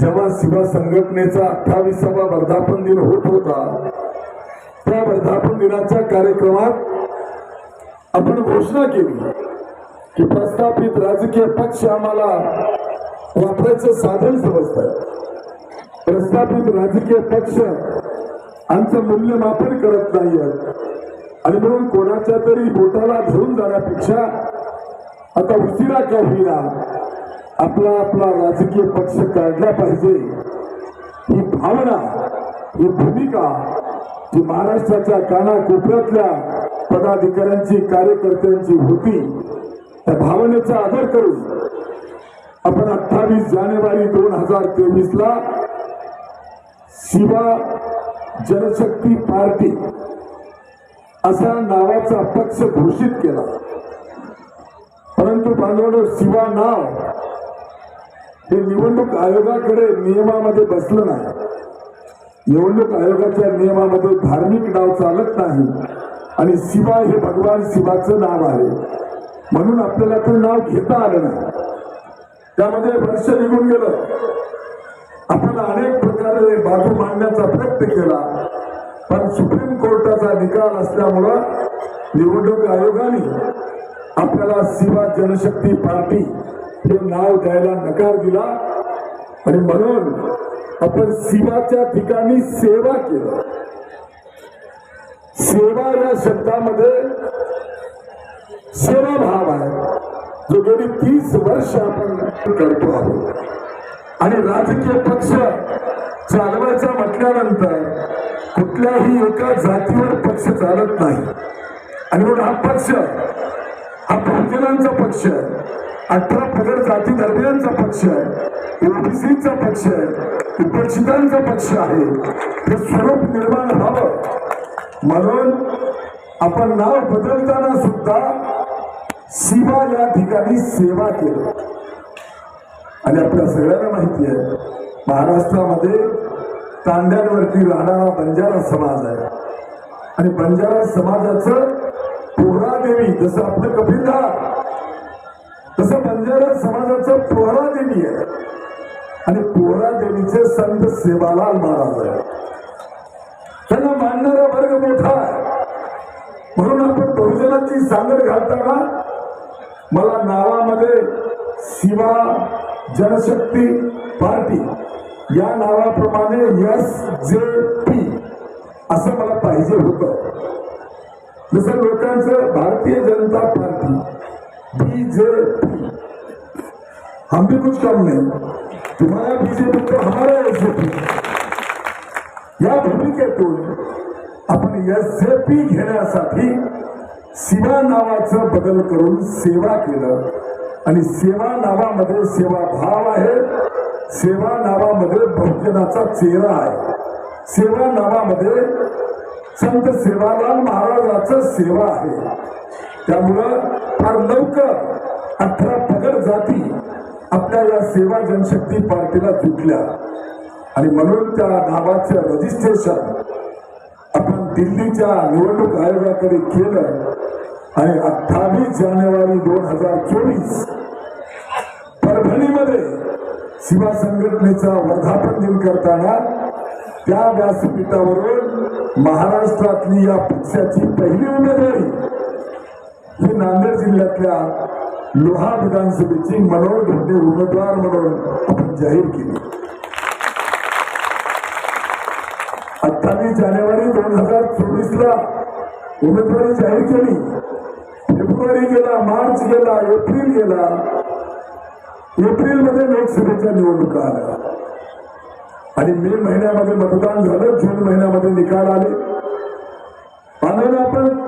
जेव्हा शिवा संघटनेचा अठ्ठावीसावा वर्धापन दिन होत होता त्या वर्धापन दिनाच्या कार्यक्रमात आपण घोषणा केली की प्रस्थापित राजकीय पक्ष आम्हाला वापरायचं साधन समजत प्रस्थापित राजकीय पक्ष आमचं मूल्यमापन करत नाहीये. आणि म्हणून कोणाच्या तरी बोटाला धरून जाण्यापेक्षा आता उशिरा का होईना आपला आपला राजकीय पक्ष काढला पाहिजे. ही भावना ही भूमिका जी महाराष्ट्राच्या कानाकोपऱ्यातल्या पदाधिकाऱ्यांची कार्यकर्त्यांची होती त्या भावनेचा आदर करून आपण अठ्ठावीस जानेवारी दोन हजार तेवीस ला शिवा जनशक्ती पार्टी असा नावाचा पक्ष घोषित केला. परंतु बांधवड शिवा नाव हे निवडणूक आयोगाकडे नियमामध्ये बसलं नाही. निवडणूक आयोगाच्या नियमामध्ये धार्मिक नाव चालत नाही आणि शिवा हे भगवान शिवाचं नाव आहे. म्हणून आपल्याला ते नाव घेता आलं नाही. त्यामध्ये वर्ष निघून गेलं. आपण अनेक प्रकारे बाजू मांडण्याचा प्रयत्न केला. पण सुप्रीम कोर्टाचा निकाल असल्यामुळं निवडणूक आयोगाने आपल्याला शिवा जनशक्ती पार्टी हे नाव द्यायला नकार दिला आणि म्हणून आपण शिवाच्या ठिकाणी सेवा केलं. सेवा या शब्दामध्ये सेवा भाव आहे जो गेली तीस वर्ष आपण करतो आहोत. आणि राजकीय पक्ष चालवायचा म्हटल्यानंतर कुठल्याही एका जातीवर पक्ष चालत नाही. आणि म्हणून हा पक्ष हा बहुजनांचा पक्ष आहे. अठरा पगड जाती धर्मियांचा पक्ष आहे. ओबीसीचा पक्ष आहे. उपक्षितांचा पक्ष आहे. हे स्वरूप निर्माण व्हावं. म्हणून आपण नाव बदलताना सुद्धा शिवा या ठिकाणी सेवा केली. आणि आपल्या सगळ्यांना माहिती आहे महाराष्ट्रामध्ये तांड्यांवरती राहणारा बंजारा समाज आहे. आणि बंजारा समाजाचं पोहरादेवी जसं आपलं कपिलधार तसं बंजारा समाजाचं पोहरा देवी आहे. आणि पोहरा देवीचे संत सेवालाल महाराज आहे त्यांना मानणारा वर्ग मोठा आहे. म्हणून आपण बहुजनाची सांगड घालताना मला नावामध्ये शिवा जनशक्ती पार्टी या नावाप्रमाणे एस जे पी असं मला पाहिजे होतं. जसं लोकांचं Bharatiya Janata party B J हम भी कुछ कम नहीं तुम्हारा बीजेपी तो हमारा एसजेपी या भूमिकेतून आपण एस पी घेण्यासाठी सेवा नावाचं बदल करून सेवा केलं. आणि सेवा नावामध्ये सेवा भाव आहे सेवा नावामध्ये बहुजनाचा चेहरा आहे. सेवा नावामध्ये संत सेवालाल महाराजाचं सेवा आहे. त्यामुळं फार लवकर अठरा पगड जाती आपल्या या सेवा जनशक्ती पार्टीला जुटल्या. आणि म्हणून त्या नावाचं रजिस्ट्रेशन आपण दिल्लीच्या निवडणूक आयोगाकडे केलं आणि अठ्ठावीस जानेवारी दोन हजार चोवीस परभणीमध्ये शिवा संघटनेचा वर्धापन दिन करताना त्या व्यासपीठावरून महाराष्ट्रातली या पक्षाची पहिली उमेदवारी ही नांदेड जिल्ह्यातल्या लोहा विधानसभेची मनोहर धोंडे उमेदवार म्हणून आपण जाहीर केली. अठ्ठावीस जानेवारी दोन हजार चोवीस ला उमेदवारी जाहीर केली. फेब्रुवारी गेला मार्च गेला एप्रिल गेला. एप्रिलमध्ये लोकसभेच्या निवडणुका आल्या. आणि मे महिन्यामध्ये मतदान झालं जून महिन्यामध्ये निकाल आले. आणि आपण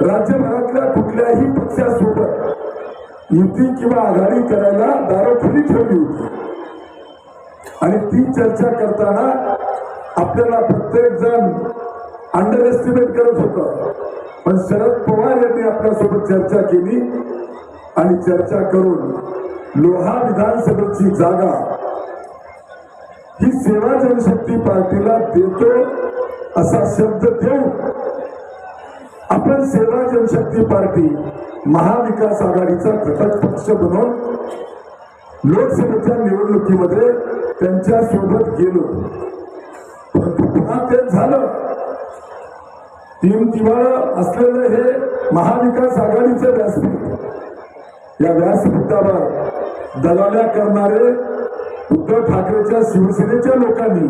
राज्यभरातल्या कुठल्याही पक्षासोबत युती किंवा आघाडी करायला दारं खुली ठेवली होती. आणि ती चर्चा करताना आपल्याला प्रत्येक जण अंडर एस्टिमेट करत होत. पण शरद पवार यांनी आपल्यासोबत चर्चा केली आणि चर्चा करून लोहा विधानसभेची जागा ही सेवा जनशक्ती पार्टीला देतो असा शब्द देऊन आपण सेवा जनशक्ती पार्टी महाविकास आघाडीचा घटक पक्ष बनवून लोकसभेच्या निवडणुकीमध्ये त्यांच्यासोबत गेलो. परंतु पुन्हा तेच झालं. तीन किंवा असलेलं हे महाविकास आघाडीचं व्यासपीठ. या व्यासपीठावर दलाल्या करणारे उद्धव ठाकरेच्या शिवसेनेच्या लोकांनी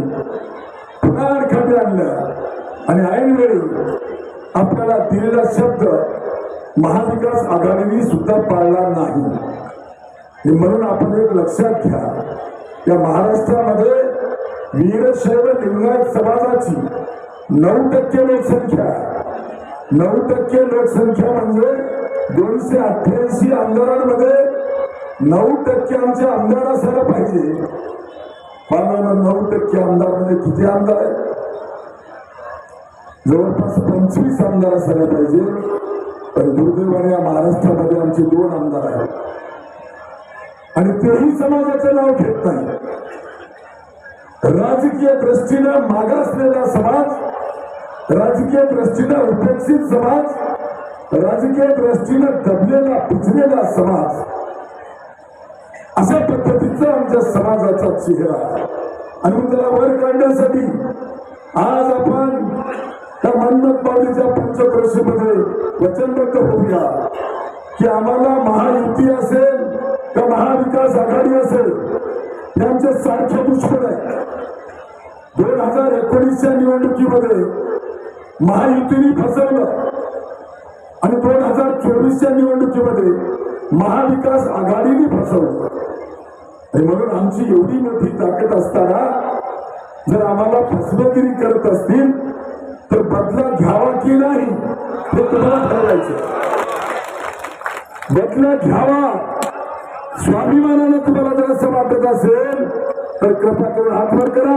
पुन्हा अडखाटे आणल्या आणि ऐनवेळी आपल्याला दिलेला शब्द महाविकास आघाडीने सुद्धा पाळला नाही. हे म्हणून आपण एक लक्षात घ्या या महाराष्ट्रामध्ये वीरशैव लिंगायत समाजाची नऊ टक्के लोकसंख्या नऊ टक्के लोकसंख्या म्हणजे दोनशे अठ्ठ्याऐंशी आमदारांमध्ये नऊ टक्के आमचे आमदार असायला पाहिजे. पाहणार नऊ टक्के आमदार म्हणजे किती आमदार आहे जवळपास पंचवीस आमदार असायला पाहिजे. तर दुर्दैवाने या महाराष्ट्रामध्ये आमचे दोन आमदार आहेत. आणि तेही समाजाचं नाव घेत नाही. राजकीय दृष्टीनं मागासलेला समाज राजकीय दृष्टीनं उपेक्षित समाज राजकीय दृष्टीनं दबलेला पिचलेला समाज अशा पद्धतीचा आमच्या समाजाचा चेहरा आहे. आणि त्याला वर काढण्यासाठी आज आपण त्या मनमत बाबीच्या पंचक्रोशीमध्ये. वचनबद्ध होऊया. की आम्हाला महायुती असेल का महाविकास आघाडी असेल हे सारखे दुश्मन आहे दोन हजार एकोणीसच्या निवडणुकीमध्ये महायुतीने फसवलं. आणि दोन हजार चोवीसच्या निवडणुकीमध्ये महाविकास आघाडीने फसवलं. आणि म्हणून आमची एवढी मोठी ताकद असताना जर आम्हाला फसवेगिरी करत असतील तुम्हाला ठरवायचं बदला घ्यावा. स्वाभिमानानं तुम्हाला जर असं वाटत असेल तर कृपा करून हातभर करा.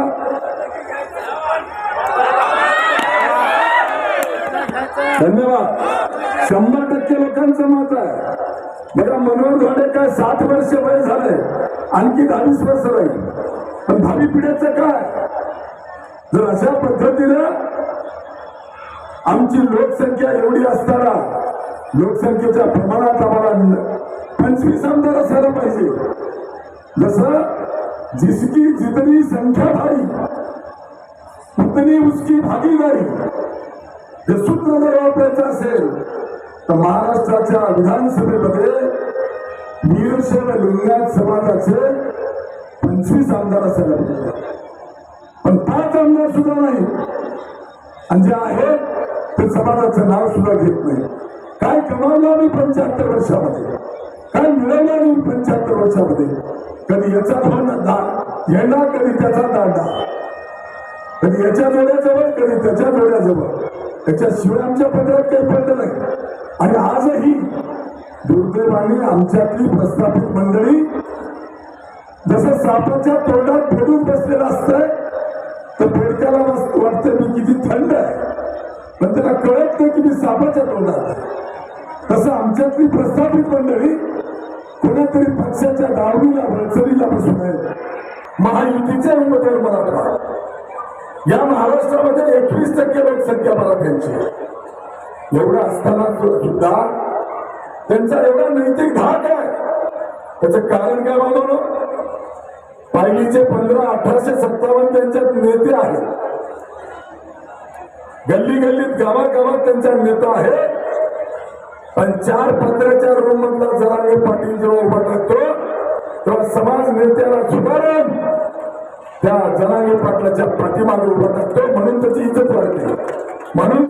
धन्यवाद. शंभर टक्के लोकांचं मत आहे. बघा मनोहर झाले काय साठ वर्ष वय झालंय. आणखी दहावीस वर्ष राहील. पण भावी पिढ्याचं काय? जर अशा पद्धतीनं आमची लोकसंख्या एवढी असताना लोकसंख्येच्या प्रमाणात आम्हाला पंचवीस आमदार असायला पाहिजे. जसं जिसकी जितनी संख्या भारी उतनी उसकी भागीदारी हे सूत्र जर वापरायचं असेल तर महाराष्ट्राच्या विधानसभेमध्ये वीरशैव लिंगायत समाजाचे पंचवीस आमदार असायला पाहिजे. पण पाच आमदार सुद्धा नाही. आणि जे आहेत ते समाजाचं नाव सुद्धा घेत नाही. काय कमावलं आम्ही पंच्याहत्तर वर्षामध्ये? काय मिळवलं आम्ही पंच्याहत्तर वर्षामध्ये? कधी याचा फोन दा- येणार कधी त्याचा दांडा. कधी याच्या जोड्याजवळ कधी त्याच्या जोड्याजवळ. त्याच्याशिवाय आमच्या पदरात काही पडलं नाही. आणि आजही दुर्दैवाने आमच्यातली प्रस्थापित मंडळी जसं सापाच्या तोंडात फेडून बसलेलं असतंय तर फेडक्याला वाटतं मी किती थंड आहे. पण त्याला कळत नाही की मी सापाच्या तोंडात आहे. तसं आमच्यातली प्रस्थापित मंडळी कोणातरी पक्षाच्या दावणीला वळचणीला बसून आहे महायुतीच्या उमेदवार मराठा. या महाराष्ट्रामध्ये एकवीस टक्के लोकसंख्या मराठ्यांची आहे. असताना सुद्धा त्यांचा एवढा नैतिक धाक आहे. त्याचं कारण काय मानवलं पहिलीचे पंधरा अठराशे सत्तावन्न त्यांच्यात नेते आहेत. गल्ली गल्लीत गावागावात त्यांचा नेता आहे. पण चार पत्राच्या रूम मधला जरांगे पाटील जेव्हा उभा टाकतो तेव्हा समाज नेत्याला सुधारून त्या जनांगे पाटलाच्या पाठीमागे उभा टाकतो म्हणून त्याची इज्जत वाढते. म्हणून